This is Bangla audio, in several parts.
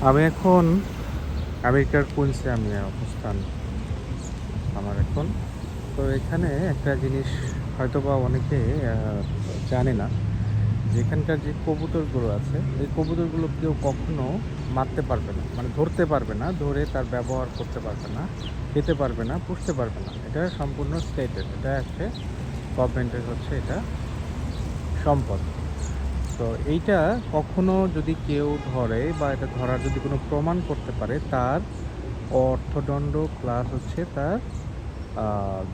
আমি এখন আমেরিকার কুইন্সে আমি অবস্থান? আমার এখন। তো এখানে একটা জিনিস হয়তো বা অনেকে জানে না। যে এখানকার যে কবুতরগুলো আছে, এই কবুতরগুলো কেউ কখনো মারতে পারবে না। মানে ধরতে পারবে না, ধরে তার ব্যবহার করতে পারবে না, খেতে পারবে না, পুষতে পারবে না। এটা সম্পূর্ণ স্টেটের এটা হচ্ছে গভর্নমেন্টের হচ্ছে এটা সম্পদ। তো এইটা কখনো যদি কেউ ধরে বা এটা ধরার যদি কোনো প্রমাণ করতে পারে, তার অর্থদণ্ড ক্লাস হচ্ছে তার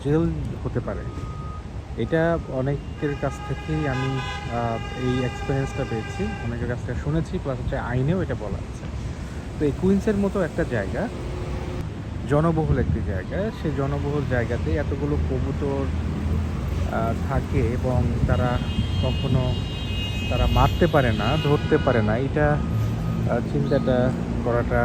জেল হতে পারে। এটা অনেকের কাছ থেকেই আমি এই এক্সপিরিয়েন্সটা পেয়েছি। অনেকের কাছ থেকে শুনেছি প্লাস হচ্ছে আইনেও এটা বলা আছে। তো এই কুইন্সের মতো একটা জায়গা, জনবহুল একটি জায়গা সেই জনবহুল জায়গাতে এতগুলো কবুতর থাকে এবং তারা কখনো তারা মারতে পারে না, ধরতে পারে না। এটা চিন্তাটা করাটা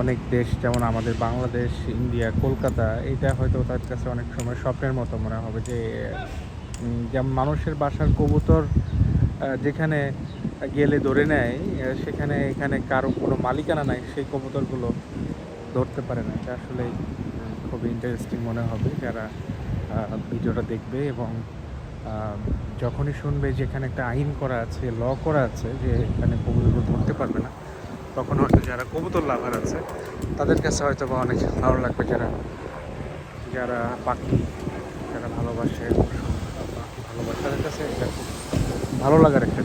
অনেক দেশ, যেমন আমাদের বাংলাদেশ, ইন্ডিয়া, কলকাতা, এটা হয়তো তার কাছে অনেক সময় স্বপ্নের মতো মনে হবে যে যেমন মানুষের বাসার কবুতর যেখানে গেলে ধরে নেয় সেখানে, এখানে কারও কোনো মালিকানা নাই, সেই কবুতরগুলো ধরতে পারে না। এটা আসলে খুবই ইন্টারেস্টিং মনে হবে যারা ভিডিওটা দেখবে এবং যখনই শুনবে যে এখানে একটা আইন করা আছে, ল করা আছে, যে এখানে কবুতরগুলো ধরতে পারবে না, তখন হয়তো যারা কবুতর লাভার আছে, তাদের কাছে হয়তো বা অনেক ভালো লাগবে যারা যারা পাখি, যারা ভালোবাসে পাখি ভালোবাসে তাদের কাছে ভালো লাগার একটা